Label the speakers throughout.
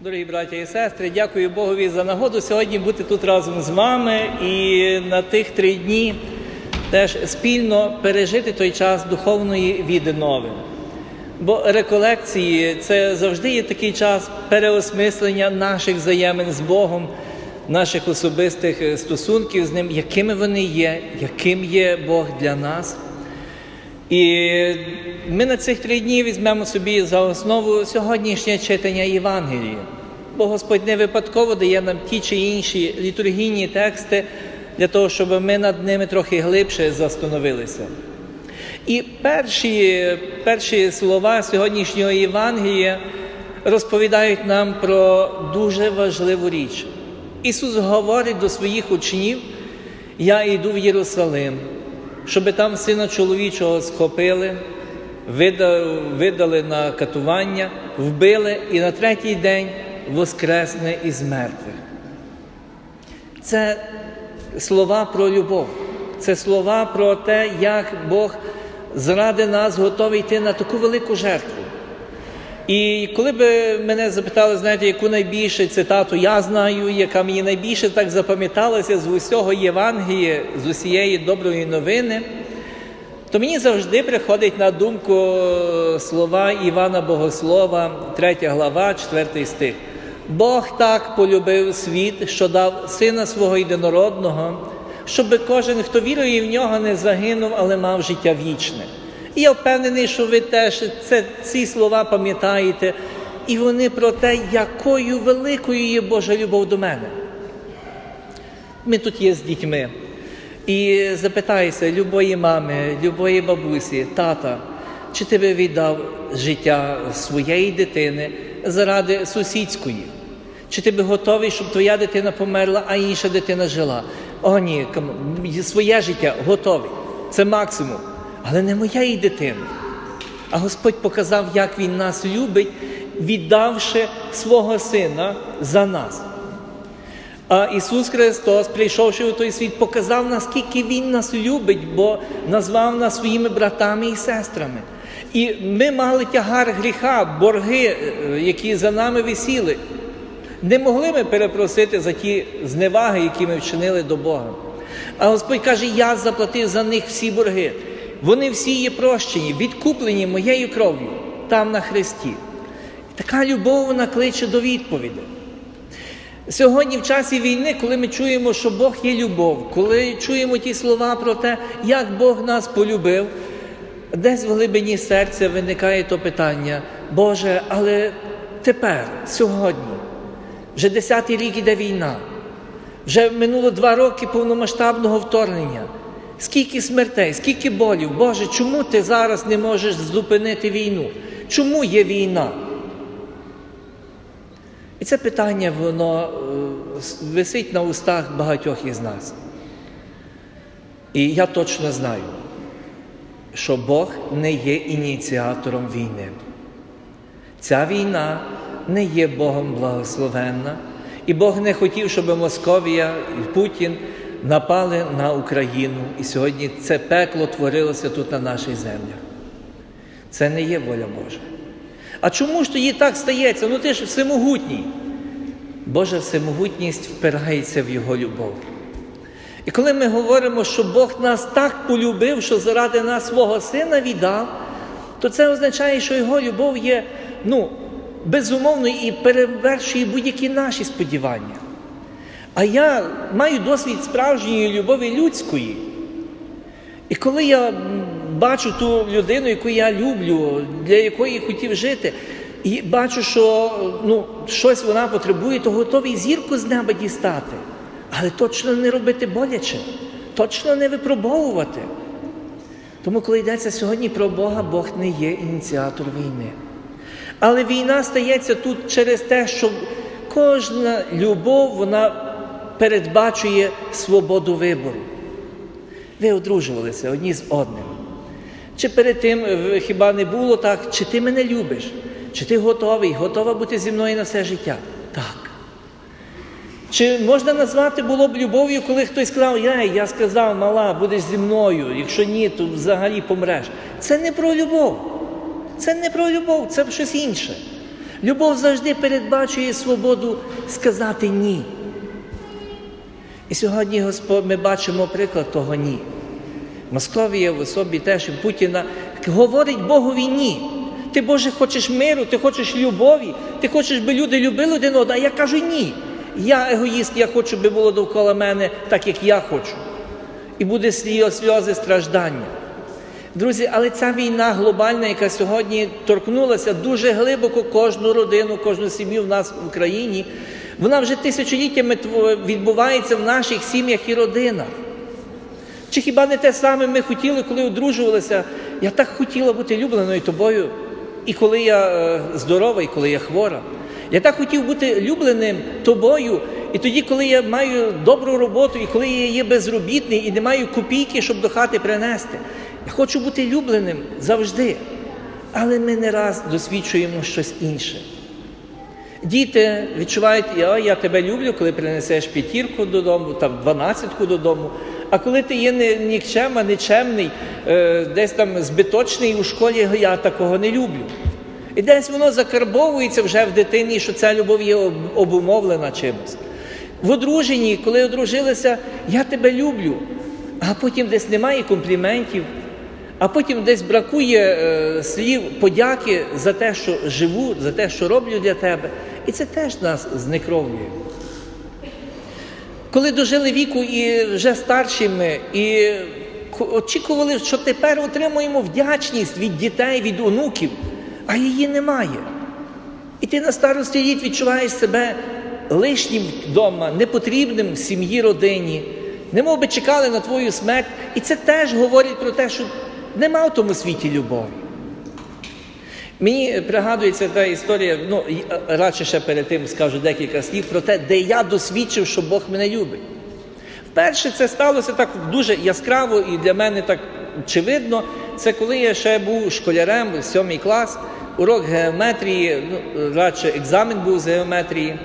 Speaker 1: Дорогі браті і сестри, дякую Богові за нагоду сьогодні бути тут разом з вами і на тих три дні теж спільно пережити той час духовної віднови. Бо реколекції це завжди є такий час переосмислення наших взаємин з Богом, наших особистих стосунків з ним, якими вони є, яким є Бог для нас. І ми на цих три дні візьмемо собі за основу сьогоднішнє читання Євангелії. Бо Господь не випадково дає нам ті чи інші літургійні тексти для того, щоб ми над ними трохи глибше застановилися. І перші, перші слова сьогоднішнього Євангелія розповідають нам про дуже важливу річ. Ісус говорить до своїх учнів: Я йду в Єрусалим, щоб там сина чоловічого схопили, видали на катування, вбили і на третій день воскресне із мертвих. Це слова про любов, це слова про те, як Бог заради нас готовий йти на таку велику жертву. І коли би мене запитали, знаєте, яку найбільше цитату я знаю, яка мені найбільше так запам'яталася з усього Євангелія, з усієї доброї новини, то мені завжди приходить на думку слова Івана Богослова, 3 глава, 4 стих. Бог так полюбив світ, що дав сина свого єдинородного, щоб кожен, хто вірує в нього, не загинув, але мав життя вічне. І я впевнений, що ви теж це, ці слова пам'ятаєте, і вони про те, якою великою є Божа любов до мене. Ми тут є з дітьми. І запитайся любої мами, любої бабусі, тата, чи ти би віддав життя своєї дитини заради сусідської? Чи ти би готовий, щоб твоя дитина померла, а інша дитина жила? О, ні, своє життя готовий. Це максимум. Але не моєї дитини. А Господь показав, як Він нас любить, віддавши свого Сина за нас. А Ісус Христос, прийшовши у той світ, показав, наскільки Він нас любить, бо назвав нас своїми братами і сестрами. І ми мали тягар гріха, борги, які за нами висіли. Не могли ми перепросити за ті зневаги, які ми вчинили до Бога. А Господь каже: Я заплатив за них всі борги. Вони всі є прощені, відкуплені моєю кров'ю там на Христі. Така любов вона кличе до відповіді. Сьогодні, в часі війни, коли ми чуємо, що Бог є любов, коли чуємо ті слова про те, як Бог нас полюбив, десь в глибині серця виникає то питання, Боже, але тепер, сьогодні, вже десятий рік іде війна, вже минуло два роки повномасштабного вторгнення. Скільки смертей, скільки болів, Боже, чому ти зараз не можеш зупинити війну? Чому є війна? І це питання, воно висить на устах багатьох із нас. І я точно знаю, що Бог не є ініціатором війни. Ця війна не є Богом благословенна, і Бог не хотів, щоб Московія і Путін напали на Україну, і сьогодні це пекло творилося тут на наших землях. Це не є воля Божа. А чому ж тоді так стається? Ну ти ж всемогутній. Божа всемогутність впирається в Його любов. І коли ми говоримо, що Бог нас так полюбив, що заради нас свого сина віддав, то це означає, що Його любов є ну, безумовною і перевершує будь-які наші сподівання. А я маю досвід справжньої любові людської. І коли я бачу ту людину, яку я люблю, для якої хотів жити, і бачу, що ну, щось вона потребує, то готовий зірку з неба дістати. Але точно не робити боляче, точно не випробовувати. Тому, коли йдеться сьогодні про Бога, Бог не є ініціатор війни. Але війна стається тут через те, що кожна любов, вона передбачує свободу вибору. Ви одружувалися одні з одним. Чи перед тим хіба не було так, чи ти мене любиш, чи ти готовий, готова бути зі мною на все життя? Так. Чи можна назвати було б любов'ю, коли хтось сказав, я, я сказав, мала, будеш зі мною, якщо ні, то взагалі помреш. Це не про любов. Це не про любов, це щось інше. Любов завжди передбачує свободу сказати ні. І сьогодні Господь, ми бачимо приклад того ні. Московія в особі теж Путіна говорить Богові ні. Ти, Боже, хочеш миру, ти хочеш любові, ти хочеш, би люди любили один одного, а я кажу ні. Я егоїст, я хочу, би було довкола мене так, як я хочу. І буде сльози страждання. Друзі, але ця війна глобальна, яка сьогодні торкнулася дуже глибоко кожну родину, кожну сім'ю в нас в Україні, вона вже тисячоліттями відбувається в наших сім'ях і родинах. Чи хіба не те саме ми хотіли, коли одружувалися? Я так хотіла бути любленою тобою, і коли я е, здорова, і коли я хвора. Я так хотів бути любленим тобою, і тоді, коли я маю добру роботу, і коли я є безробітний і не маю копійки, щоб до хати принести. Я хочу бути любленим завжди. Але ми не раз досвідчуємо щось інше. Діти відчувають, я, я тебе люблю, коли принесеш п'ятірку додому, там дванадцятку додому. А коли ти є нікчема, нечемний, е, десь там збиточний у школі, я такого не люблю. І десь воно закарбовується вже в дитині, що ця любов є обумовлена чимось. В одруженні, коли одружилися, я тебе люблю, а потім десь немає компліментів, а потім десь бракує е, слів подяки за те, що живу, за те, що роблю для тебе. І це теж нас знекровлює. Коли дожили віку і вже старшими, і очікували, що тепер отримуємо вдячність від дітей, від онуків, а її немає. І ти на старості літ відчуваєш себе лишнім вдома, непотрібним в сім'ї, родині, немов би чекали на твою смерть. І це теж говорить про те, що нема в тому світі любові. Мені пригадується та історія, ну радше ще перед тим скажу декілька слів про те, де я досвідчив, що Бог мене любить. Вперше це сталося так дуже яскраво і для мене так очевидно. Це коли я ще був школярем, сьомий клас, урок геометрії, ну, радше екзамен був з геометрії.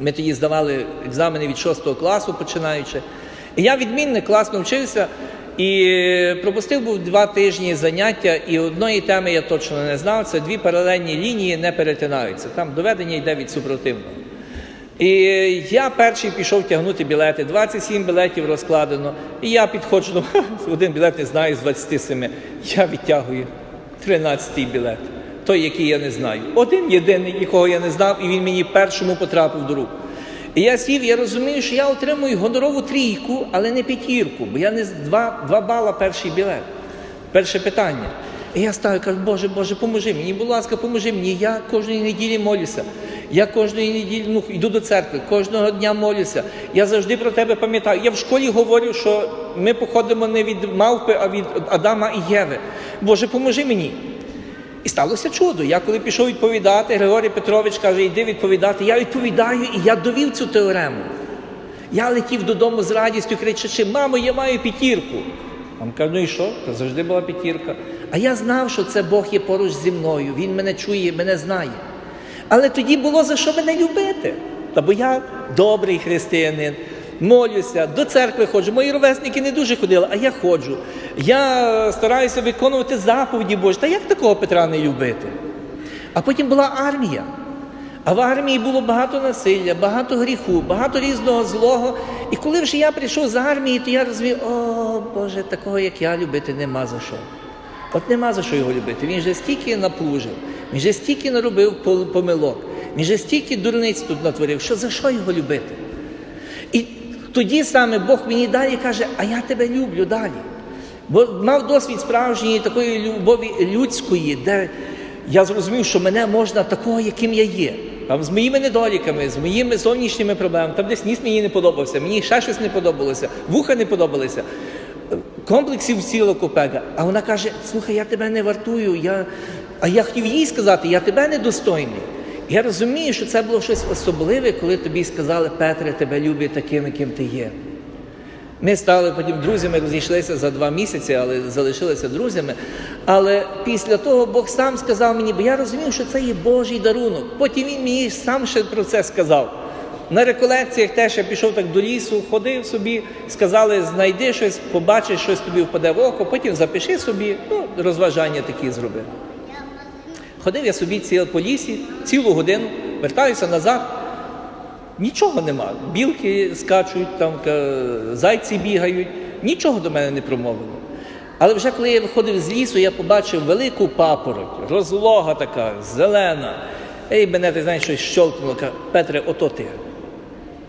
Speaker 1: Ми тоді здавали екзамени від 6 класу починаючи. І я відмінник, класно вчився і пропустив був два тижні заняття, і одної теми я точно не знав. Це дві паралельні лінії не перетинаються. Там доведення йде від супротивного. І я перший пішов тягнути білети. 27 білетів розкладено. І я підходжу, ну, один білет не знаю з 27. Я відтягую 13-й білет, той, який я не знаю. Один єдиний, якого я не знав, і він мені першому потрапив до рук. І я сів, я розумію, що я отримую гонорову трійку, але не п'ятірку, бо я не два, два бала перший білет. Перше питання. І я стаю, кажу, Боже, Боже, поможи мені, будь ласка, поможи мені. Я кожної неділі молюся. Я кожної неділі ну, йду до церкви, кожного дня молюся. Я завжди про тебе пам'ятаю. Я в школі говорю, що ми походимо не від мавпи, а від Адама і Єви. Боже, поможи мені. І сталося чудо. Я коли пішов відповідати, Григорій Петрович каже, йди відповідати. Я відповідаю, і я довів цю теорему. Я летів додому з радістю, кричачи, мамо, я маю п'ятірку. Мам каже, ну і що? Та завжди була п'ятірка. А я знав, що це Бог є поруч зі мною. Він мене чує, мене знає. Але тоді було за що мене любити. Та бо я добрий християнин, молюся, до церкви ходжу. Мої ровесники не дуже ходили, а я ходжу. Я стараюся виконувати заповіді Божі. Та як такого Петра не любити? А потім була армія. А в армії було багато насилля, багато гріху, багато різного злого. І коли вже я прийшов з армії, то я розумів, о Боже, такого, як я, любити нема за що. От нема за що його любити. Він же стільки наплужив, він же стільки наробив помилок, він же стільки дурниць тут натворив, що за що його любити? Тоді саме Бог мені далі каже, а я тебе люблю далі. Бо мав досвід справжньої такої любові людської, де я зрозумів, що мене можна такого, яким я є. Там з моїми недоліками, з моїми зовнішніми проблемами, там десь ніс мені не подобався, мені ще щось не подобалося, вуха не подобалися. Комплексів ціла купега. А вона каже: слухай, я тебе не вартую. Я... А я хотів їй сказати, я тебе недостойний. Я розумію, що це було щось особливе, коли тобі сказали, Петре, тебе люблять таким, яким ти є. Ми стали потім друзями, розійшлися за два місяці, але залишилися друзями. Але після того Бог сам сказав мені, бо я розумів, що це є Божий дарунок. Потім він мені сам ще про це сказав. На реколекціях теж я пішов так до лісу, ходив собі, сказали, знайди щось, побачиш, щось тобі впаде в око, потім запиши собі, ну, розважання такі зробив. Ходив я собі по лісі, цілу годину, вертаюся назад. Нічого нема. Білки скачуть, там зайці бігають, нічого до мене не промовило. Але вже коли я виходив з лісу, я побачив велику папороть, розлога така, зелена. Ей, мене ти знаєш, щось щолкнуло. каже, Петре, ото ти.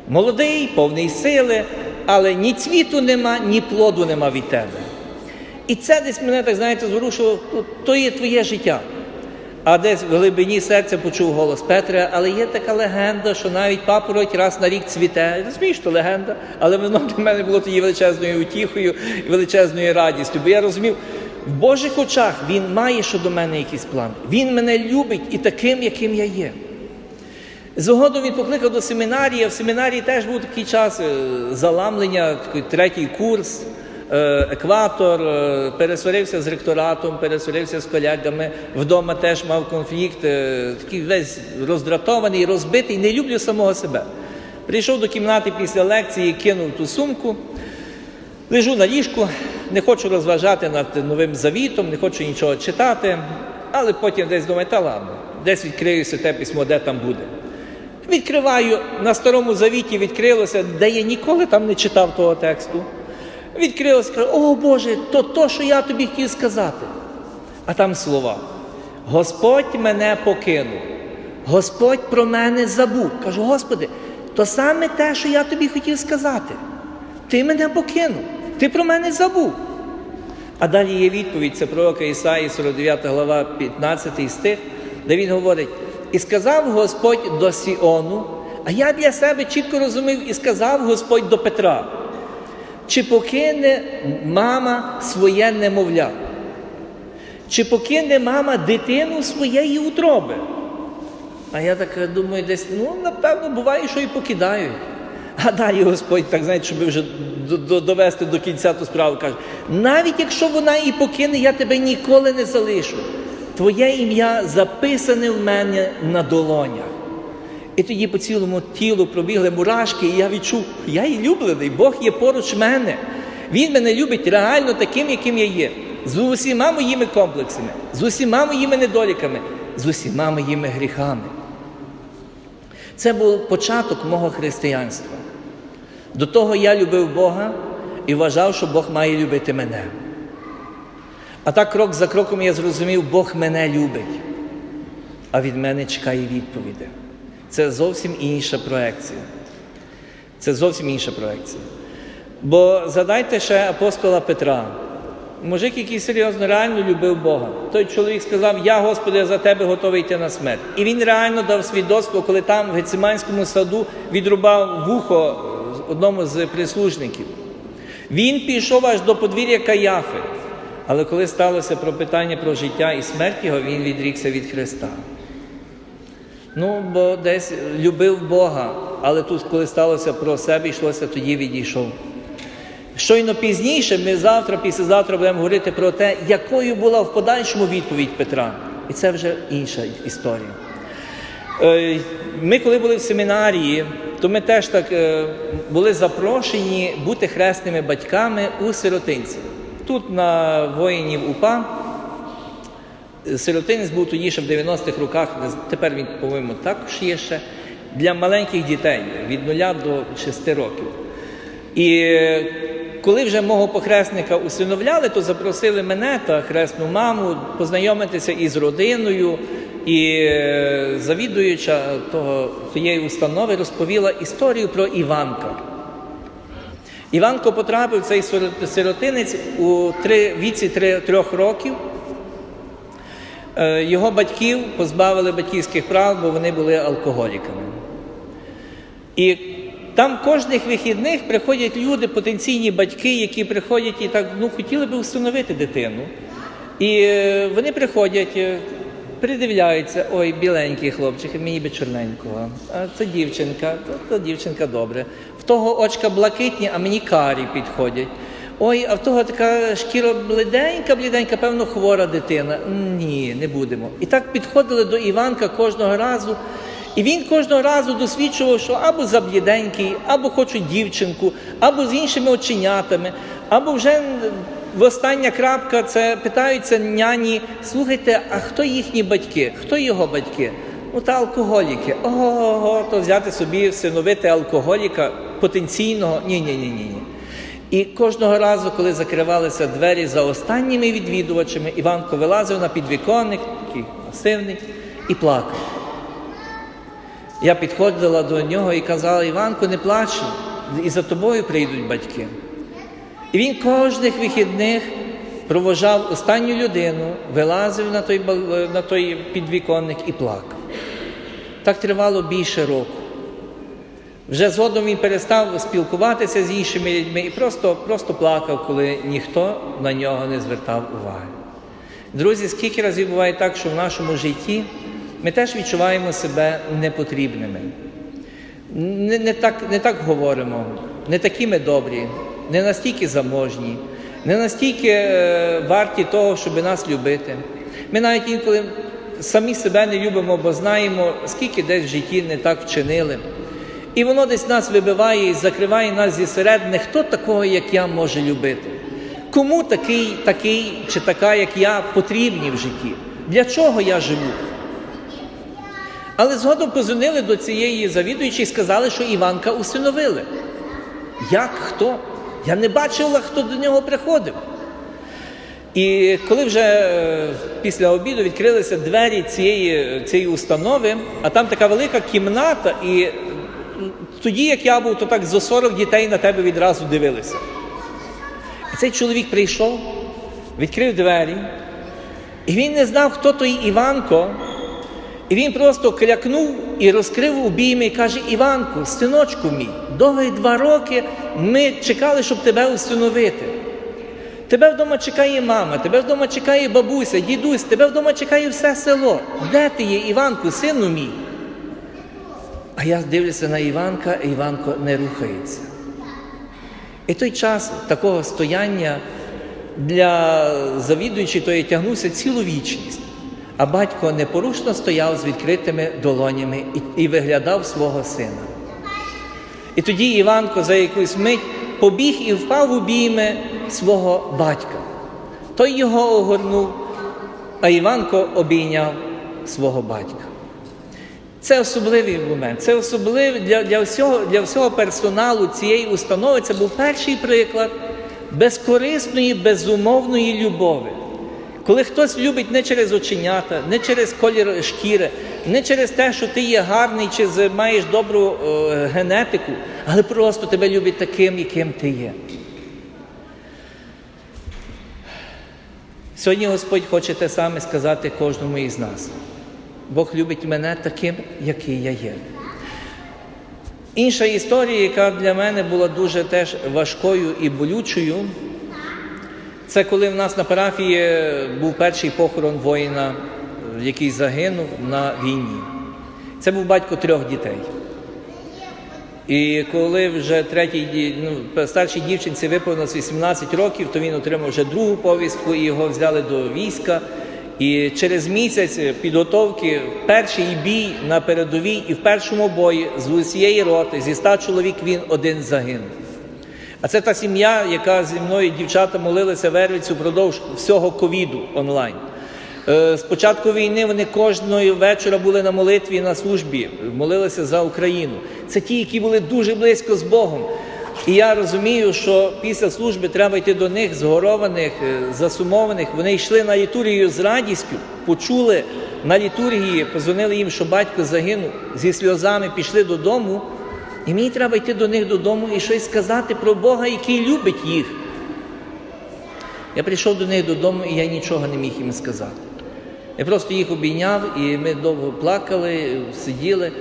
Speaker 1: Молодий, повний сили, але ні цвіту нема, ні плоду нема від тебе. І це десь мене, так знаєте, зворушило, то є твоє життя. А десь в глибині серця почув голос Петра, але є така легенда, що навіть папороть раз на рік цвіте. Розумієш, що легенда, але воно для мене було тоді величезною утіхою і величезною радістю. Бо я розумів, в Божих очах він має щодо мене якийсь план. Він мене любить і таким, яким я є. Згодом він покликав до семінарії, а в семінарії теж був такий час е, заламлення, такий третій курс, екватор, е, пересварився з ректоратом, пересварився з колегами, вдома теж мав конфлікт, е, такий весь роздратований, розбитий, не люблю самого себе. Прийшов до кімнати після лекції, кинув ту сумку, лежу на ліжку, не хочу розважати над новим завітом, не хочу нічого читати, але потім десь думаю, та ладно, десь відкриюся те письмо, де там буде. Відкриваю на старому завіті відкрилося, де я ніколи там не читав того тексту. Відкрилося, кажу, о Боже, то то, що я тобі хотів сказати. А там слова. Господь мене покинув. Господь про мене забув. Кажу, Господи, то саме те, що я тобі хотів сказати. Ти мене покинув, ти про мене забув. А далі є відповідь, це пророка Ісаї, 49 глава, 15 стих, де він говорить: і сказав Господь до Сіону, а я для себе чітко розумів, і сказав Господь до Петра, чи покине мама своє немовля? Чи покине мама дитину своєї утроби? А я так думаю, десь, ну, напевно, буває, що і покидають. А далі Господь, так знаєте, щоб вже до- до- довести до кінця ту справу, каже: навіть якщо вона і покине, я тебе ніколи не залишу. Твоє ім'я записане в мене на долонях. І тоді по цілому тілу пробігли мурашки, і я відчув, я і люблений, Бог є поруч мене. Він мене любить реально таким, яким я є, з усіма моїми комплексами, з усіма моїми недоліками, з усіма моїми гріхами. Це був початок мого християнства. До того я любив Бога і вважав, що Бог має любити мене. А так крок за кроком я зрозумів, Бог мене любить, а від мене чекає відповіді. Це зовсім інша проекція. Це зовсім інша проекція. Бо задайте ще апостола Петра. Мужик, який серйозно реально любив Бога. Той чоловік сказав: Я, Господи, за тебе готовий йти на смерть. І він реально дав свідоцтво, коли там в Гециманському саду відрубав вухо одному з прислужників. Він пішов аж до подвір'я Каяфи. Але коли сталося про питання про життя і смерть його, він відрікся від Христа. Ну, бо десь любив Бога, але тут, коли сталося про себе, йшлося, тоді відійшов. Щойно пізніше, ми завтра, післязавтра будемо говорити про те, якою була в подальшому відповідь Петра. І це вже інша історія. Е, Ми, коли були в семінарії, то ми теж так е, були запрошені бути хресними батьками у сиротинці. Тут на воїнів УПА Сиротинець був тоді ще в 90-х роках, тепер він, по-моєму, також є ще для маленьких дітей від 0 до 6 років. І е, коли вже мого похресника усиновляли, то запросили мене та хресну маму познайомитися із родиною. І е, завідуюча того, тієї установи розповіла історію про Іванка. Іванко потрапив цей сиротинець у три, віці трьох років. Е, Його батьків позбавили батьківських прав, бо вони були алкоголіками. І там кожних вихідних приходять люди, потенційні батьки, які приходять і так ну, хотіли би встановити дитину. І е, вони приходять, е, придивляються, ой, біленький хлопчик, мені би чорненького. А це дівчинка, то, то дівчинка добре. В того очка блакитні, а мені карі підходять. Ой, а в того така шкіра бліденька, бліденька, певно, хвора дитина. Ні, не будемо. І так підходили до Іванка кожного разу. І він кожного разу досвідчував, що або забліденький, або хочуть дівчинку, або з іншими оченятами, або вже в остання крапка це питаються няні, слухайте, а хто їхні батьки? Хто його батьки? Ну, та алкоголіки. Ого, то взяти собі всиновити алкоголіка потенційного. Ні, ні, ні, ні. І кожного разу, коли закривалися двері за останніми відвідувачами, Іванко вилазив на підвіконник, такий масивний, і плакав. Я підходила до нього і казала, Іванко, не плач, і за тобою прийдуть батьки. І він кожних вихідних провожав останню людину, вилазив на той, на той підвіконник і плакав. Так тривало більше року. Вже згодом він перестав спілкуватися з іншими людьми і просто, просто плакав, коли ніхто на нього не звертав уваги. Друзі, скільки разів буває так, що в нашому житті ми теж відчуваємо себе непотрібними. Не, не, так, не так говоримо, не такі ми добрі, не настільки заможні, не настільки е, варті того, щоб нас любити. Ми навіть інколи самі себе не любимо, бо знаємо, скільки десь в житті не так вчинили. І воно десь нас вибиває і закриває нас зі середини, хто такого, як я, може любити. Кому такий, такий чи така, як я, потрібні в житті? Для чого я живу? Але згодом позвонили до цієї завідуючої і сказали, що Іванка усиновили. Як хто? Я не бачила, хто до нього приходив. І коли вже е, після обіду відкрилися двері цієї, цієї установи, а там така велика кімната, і тоді, як я був, то так зо 40 дітей на тебе відразу дивилися. І цей чоловік прийшов, відкрив двері, і він не знав, хто той Іванко. І він просто клякнув і розкрив обійми і каже: Іванку, синочку мій, довгих два роки ми чекали, щоб тебе усиновити. Тебе вдома чекає мама, тебе вдома чекає бабуся, дідусь, тебе вдома чекає все село. Де ти є, Іванку, сину мій? А я дивлюся на Іванка, і Іванко не рухається. І той час такого стояння для завідуючої то я тягнувся цілу вічність. А батько непорушно стояв з відкритими долонями і, і виглядав свого сина. І тоді Іванко за якусь мить побіг і впав в обійми свого батька. Той його огорнув, а Іванко обійняв свого батька. Це особливий момент. Це особливий для, для, всього, для всього персоналу цієї установи. Це був перший приклад безкорисної, безумовної любові. Коли хтось любить не через оченята, не через колір шкіри, не через те, що ти є гарний чи маєш добру е, генетику, але просто тебе любить таким, яким ти є. Сьогодні Господь хоче те саме сказати кожному із нас. Бог любить мене таким, який я є. Інша історія, яка для мене була дуже теж важкою і болючою, це коли в нас на парафії був перший похорон воїна, який загинув на війні. Це був батько трьох дітей. І коли вже третій ну, старшій дівчинці виповнилось 18 років, то він отримав вже другу повістку і його взяли до війська. І через місяць підготовки перший бій на передовій і в першому бої з усієї роти, зі ста чоловік він один загинув. А це та сім'я, яка зі мною дівчата молилися Вервицю впродовж всього ковіду онлайн. Е, З початку війни вони кожного вечора були на молитві на службі, молилися за Україну. Це ті, які були дуже близько з Богом. І я розумію, що після служби треба йти до них згорованих, е, засумованих. Вони йшли на літургію з радістю, почули на літургії, позвонили їм, що батько загинув, зі сльозами пішли додому. І мені треба йти до них додому і щось сказати про Бога, який любить їх. Я прийшов до них додому, і я нічого не міг їм сказати. Я просто їх обійняв, і ми довго плакали, сиділи.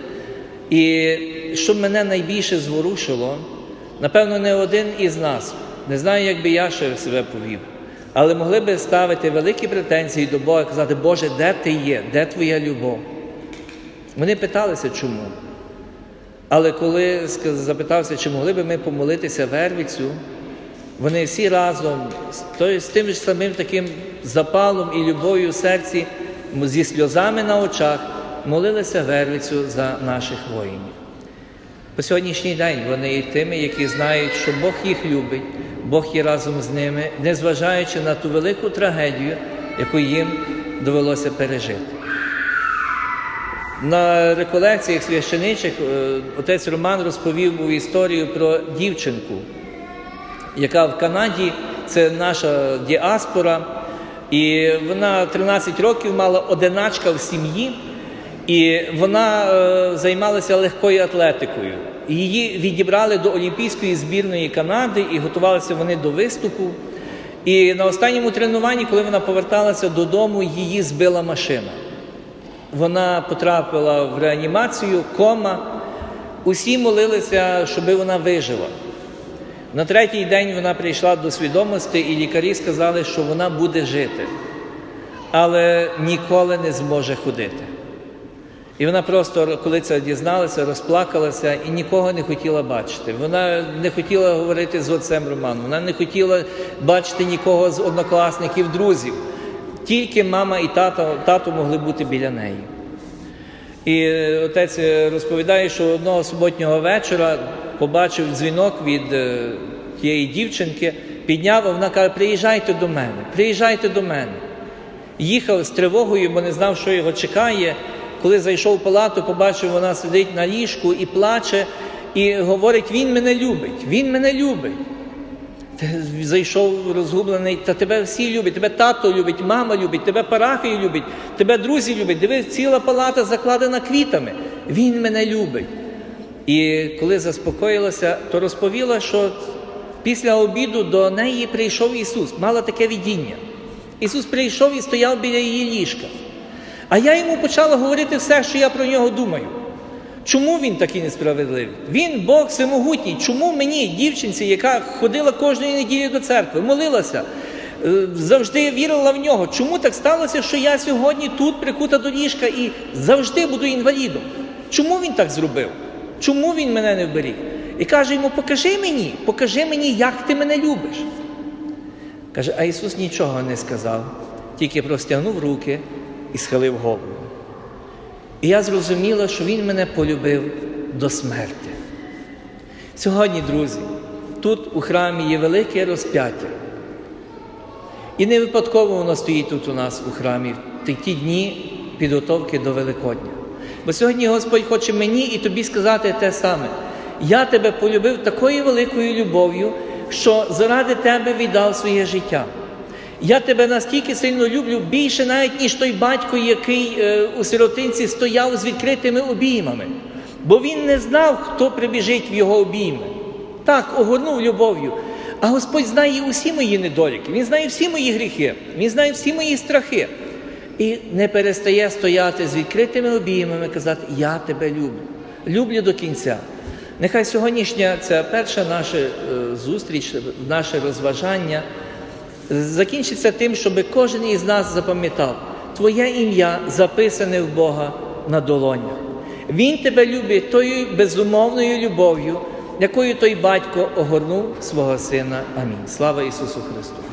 Speaker 1: І що мене найбільше зворушило, напевно, не один із нас, не знаю, як би я ще себе повів, але могли би ставити великі претензії до Бога і казати, Боже, де ти є, де твоя любов? Вони питалися, чому. Але коли запитався, чи могли би ми помолитися Вервицю, вони всі разом з тим ж самим таким запалом і любов'ю в серці, зі сльозами на очах, молилися Вервицю за наших воїнів. По сьогоднішній день вони є тими, які знають, що Бог їх любить, Бог є разом з ними, незважаючи на ту велику трагедію, яку їм довелося пережити. На реколекціях священичих е, отець Роман розповів був історію про дівчинку, яка в Канаді, це наша діаспора, і вона 13 років мала одиначка в сім'ї, і вона е, займалася легкою атлетикою. Її відібрали до Олімпійської збірної Канади і готувалися вони до виступу. І на останньому тренуванні, коли вона поверталася додому, її збила машина. Вона потрапила в реанімацію, кома. Усі молилися, щоб вона вижила. На третій день вона прийшла до свідомості, і лікарі сказали, що вона буде жити, але ніколи не зможе ходити. І вона просто, коли це дізналася, розплакалася і нікого не хотіла бачити. Вона не хотіла говорити з отцем Романом, вона не хотіла бачити нікого з однокласників, друзів. Тільки мама і тато, тато могли бути біля неї. І отець розповідає, що одного суботнього вечора побачив дзвінок від е, тієї дівчинки, підняв, а вона каже: приїжджайте до мене, приїжджайте до мене. Їхав з тривогою, бо не знав, що його чекає. Коли зайшов в палату, побачив, вона сидить на ліжку і плаче, і говорить: Він мене любить, він мене любить. Зайшов розгублений, та тебе всі люблять, тебе тато любить, мама любить, тебе парафія любить, тебе друзі люблять. Дивись, ціла палата закладена квітами. Він мене любить. І коли заспокоїлася, то розповіла, що після обіду до неї прийшов Ісус, мала таке видіння. Ісус прийшов і стояв біля її ліжка. А я йому почала говорити все, що я про нього думаю. Чому він такий несправедливий? Він Бог всемогутній. Чому мені, дівчинці, яка ходила кожної неділі до церкви, молилася, е, завжди вірила в нього? Чому так сталося, що я сьогодні тут прикута до ліжка і завжди буду інвалідом? Чому він так зробив? Чому він мене не вберіг? І каже йому: покажи мені, покажи мені, як ти мене любиш. Каже, а Ісус нічого не сказав, тільки простягнув руки і схилив голову. І я зрозуміла, що Він мене полюбив до смерти. Сьогодні, друзі, тут у храмі є велике розп'яття. І не випадково воно стоїть тут у нас у храмі в ті дні підготовки до Великодня. Бо сьогодні Господь хоче мені і тобі сказати те саме. Я тебе полюбив такою великою любов'ю, що заради тебе віддав своє життя. Я тебе настільки сильно люблю, більше навіть, ніж той батько, який е, у сиротинці стояв з відкритими обіймами. Бо він не знав, хто прибіжить в його обійми. Так, огорнув любов'ю. А Господь знає усі мої недоліки, Він знає всі мої гріхи, Він знає всі мої страхи. І не перестає стояти з відкритими обіймами, казати, я тебе люблю, люблю до кінця. Нехай сьогоднішня ця перша наша е, зустріч, наше розважання закінчиться тим, щоб кожен із нас запам'ятав, Твоє ім'я записане в Бога на долонях. Він тебе любить тою безумовною любов'ю, якою той батько огорнув свого сина. Амінь. Слава Ісусу Христу!